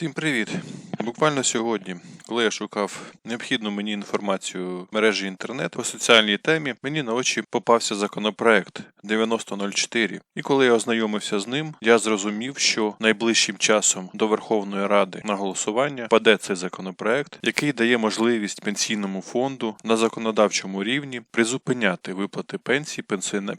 Всім привіт! Буквально сьогодні, коли я шукав необхідну мені інформацію в мережі інтернет по соціальній темі, мені на очі попався законопроект 9004. І коли я ознайомився з ним, я зрозумів, що найближчим часом до Верховної Ради на голосування паде цей законопроект, який дає можливість пенсійному фонду на законодавчому рівні призупиняти виплати пенсій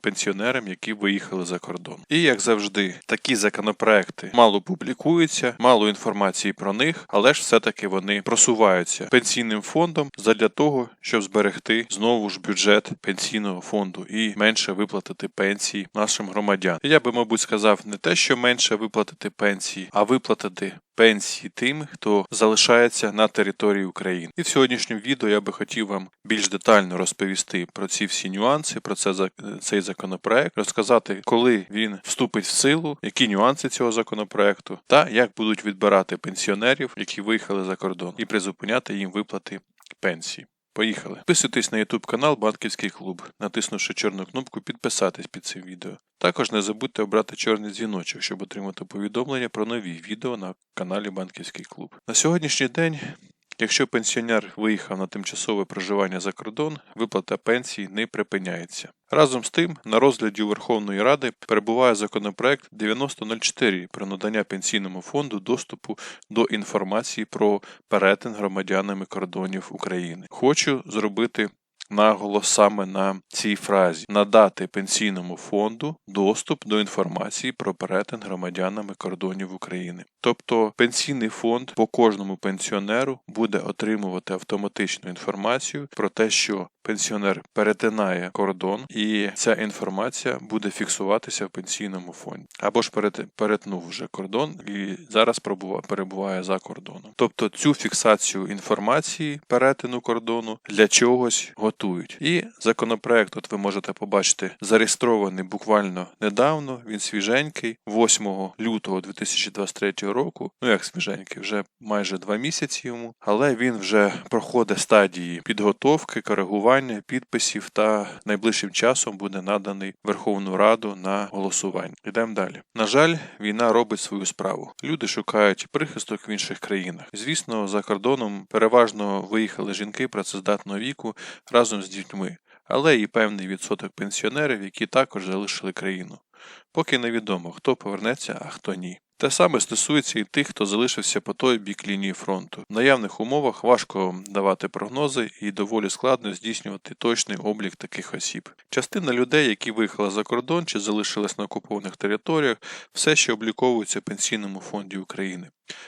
пенсіонерам, які виїхали за кордон. І як завжди, такі законопроекти мало публікуються, мало інформації про них, але ж все-таки вони просуваються пенсійним фондом задля того, щоб зберегти знову ж бюджет пенсійного фонду і менше виплатити пенсії нашим громадянам. Я би, мабуть, сказав не те, що менше виплатити пенсії, а виплатити пенсії тим, хто залишається на території України. І в сьогоднішньому відео я би хотів вам більш детально розповісти про ці всі нюанси, про це цей законопроект, розказати, коли він вступить в силу, які нюанси цього законопроекту, та як будуть відбирати пенсіонерів, які виїхали за кордон, і призупиняти їм виплати пенсії. Поїхали. Підписуйтесь на YouTube канал Банківський клуб, натиснувши чорну кнопку підписатись під цим відео. Також не забудьте обрати чорний дзвіночок, щоб отримати повідомлення про нові відео на каналі Банківський клуб. На сьогоднішній день, якщо пенсіонер виїхав на тимчасове проживання за кордон, виплата пенсії не припиняється. Разом з тим, на розгляді у Верховної Ради перебуває законопроект 9004 про надання пенсійному фонду доступу до інформації про перетин громадянами кордонів України. Хочу зробити наголос саме на цій фразі надати пенсійному фонду доступ до інформації про перетин громадянами кордонів України. Тобто пенсійний фонд по кожному пенсіонеру буде отримувати автоматичну інформацію про те, що пенсіонер перетинає кордон, і ця інформація буде фіксуватися в пенсійному фонді. Або ж перет- перетнув вже кордон і зараз перебуває за кордоном. Тобто цю фіксацію інформації перетину кордону для чогось готують. І законопроект, от ви можете побачити, зареєстрований буквально недавно. Він свіженький, 8 лютого 2023 року. Ну як свіженький, вже майже два місяці йому, але він вже проходить стадії підготовки, коригування підписів та найближчим часом буде наданий Верховну Раду на голосування. Йдемо далі. На жаль, війна робить свою справу. Люди шукають прихисток в інших країнах. Звісно, за кордоном переважно виїхали жінки працездатного віку разом з дітьми, але і певний відсоток пенсіонерів, які також залишили країну. Поки невідомо, хто повернеться, а хто ні. Те саме стосується і тих, хто залишився по той бік лінії фронту. В наявних умовах важко давати прогнози і доволі складно здійснювати точний облік таких осіб. Частина людей, які виїхали за кордон чи залишились на окупованих територіях, все ще обліковуються в пенсійному фонді України.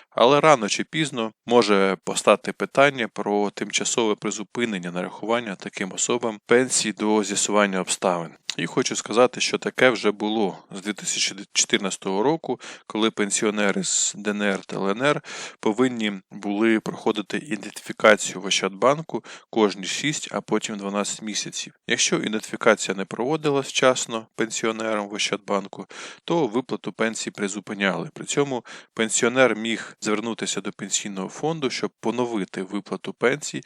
Але рано чи пізно може постати питання про тимчасове призупинення нарахування таким особам пенсії до з'ясування обставин. І хочу сказати, що таке вже було з 2014 року, коли пенсіонери з ДНР та ЛНР повинні були проходити ідентифікацію в Ощадбанку кожні 6, а потім 12 місяців. Якщо ідентифікація не проводилась вчасно пенсіонерам в Ощадбанку, то виплату пенсії призупиняли. При цьому пенсіонер міг звернутися до пенсійного фонду, щоб поновити виплату пенсії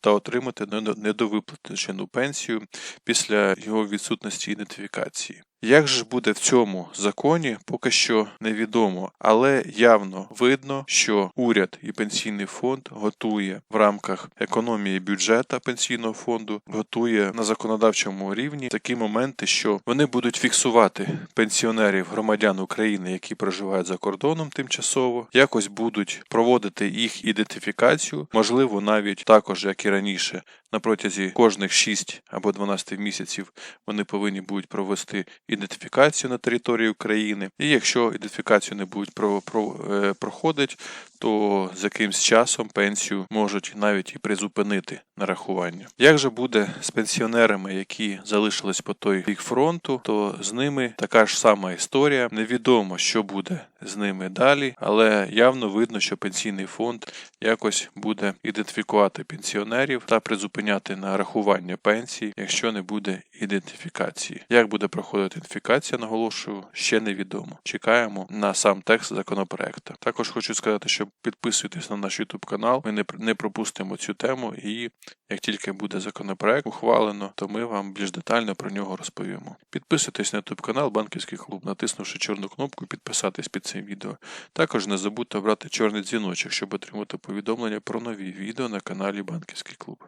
та отримати недо- недовиплачену пенсію після його відсутності ідентифікації. Як же буде в цьому законі, поки що невідомо, але явно видно, що уряд і пенсійний фонд готує в рамках економії бюджета пенсійного фонду, готує на законодавчому рівні такі моменти, що вони будуть фіксувати пенсіонерів громадян України, які проживають за кордоном тимчасово, якось будуть проводити їх ідентифікацію, можливо, навіть також, як і раніше, на протязі кожних 6 або 12 місяців вони повинні будуть провести ідентифікацію на території України. І якщо ідентифікацію не будуть про, про, е, проходить, то з якимсь часом пенсію можуть навіть і призупинити нарахування. Як же буде з пенсіонерами, які залишились по той бік фронту, то з ними така ж сама історія. Невідомо, що буде з ними далі, але явно видно, що пенсійний фонд якось буде ідентифікувати пенсіонерів та призупиняти нарахування пенсій, якщо не буде ідентифікації. Як буде проходити ідентифікація, наголошую, ще невідомо. Чекаємо на сам текст законопроекту. Також хочу сказати, що підписуйтесь на наш YouTube канал. Ми не пропустимо цю тему, і як тільки буде законопроект ухвалено, то ми вам більш детально про нього розповімо. Підписуйтесь на YouTube канал Банківський клуб, натиснувши чорну кнопку підписатись під цим відео. Також не забудьте обрати чорний дзвіночок, щоб отримати повідомлення про нові відео на каналі Банківський клуб.